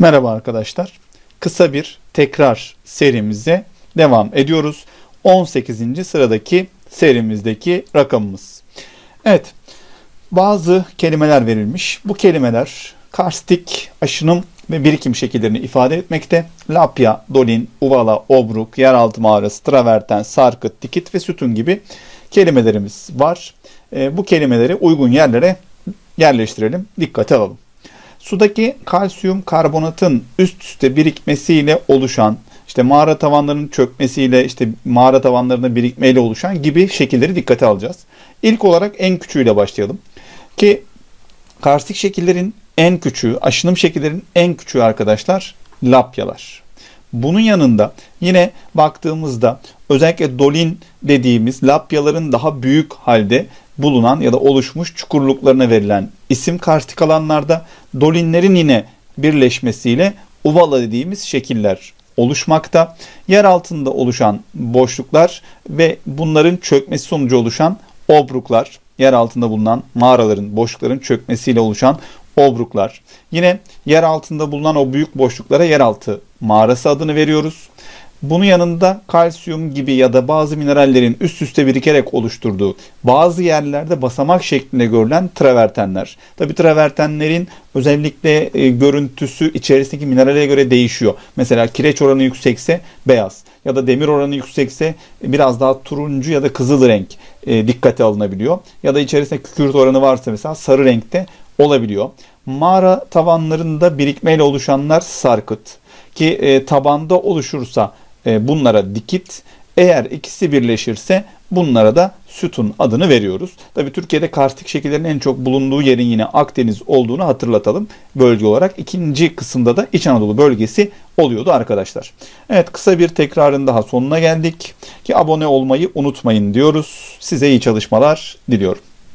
Merhaba arkadaşlar. Kısa bir tekrar serimize devam ediyoruz. 18. sıradaki serimizdeki rakamımız. Evet. Bazı kelimeler verilmiş. Bu kelimeler karstik, aşınım ve birikim şekillerini ifade etmekte. Lapya, dolin, uvala, obruk, yeraltı mağarası, traverten, sarkıt, dikit ve sütun gibi kelimelerimiz var. E, bu kelimeleri uygun yerlere yerleştirelim. Dikkate alalım. Sudaki kalsiyum karbonatın üst üste birikmesiyle oluşan, işte mağara tavanlarının çökmesiyle, işte mağara tavanlarında birikmeyle oluşan gibi şekilleri dikkate alacağız. İlk olarak en küçüğüyle başlayalım. Ki karstik şekillerin en küçüğü, aşınım şekillerin en küçüğü arkadaşlar lapyalar. Bunun yanında yine baktığımızda özellikle dolin dediğimiz lapyaların daha büyük halde bulunan ya da oluşmuş çukurluklarına verilen isim karstik alanlarda dolinlerin yine birleşmesiyle uvala dediğimiz şekiller oluşmakta. Yer altında oluşan boşluklar ve bunların çökmesi sonucu oluşan obruklar, yer altında bulunan mağaraların, boşlukların çökmesiyle oluşan obruklar. Yine yer altında bulunan o büyük boşluklara yeraltı mağarası adını veriyoruz. Bunun yanında kalsiyum gibi ya da bazı minerallerin üst üste birikerek oluşturduğu bazı yerlerde basamak şeklinde görülen travertenler. Tabi travertenlerin özellikle e, görüntüsü içerisindeki minerale göre değişiyor. Mesela kireç oranı yüksekse beyaz ya da demir oranı yüksekse biraz daha turuncu ya da kızıl renk e, dikkate alınabiliyor. Ya da içerisinde kükürt oranı varsa mesela sarı renkte olabiliyor. Mağara tavanlarında birikmeyle oluşanlar sarkıt ki e, tabanda oluşursa e, bunlara dikit. Eğer ikisi birleşirse bunlara da sütun adını veriyoruz. Tabii Türkiye'de karstik şekillerin en çok bulunduğu yerin yine Akdeniz olduğunu hatırlatalım bölge olarak. İkinci kısımda da İç Anadolu bölgesi oluyordu arkadaşlar. Evet kısa bir tekrarın daha sonuna geldik. Ki abone olmayı unutmayın diyoruz. Size iyi çalışmalar diliyorum.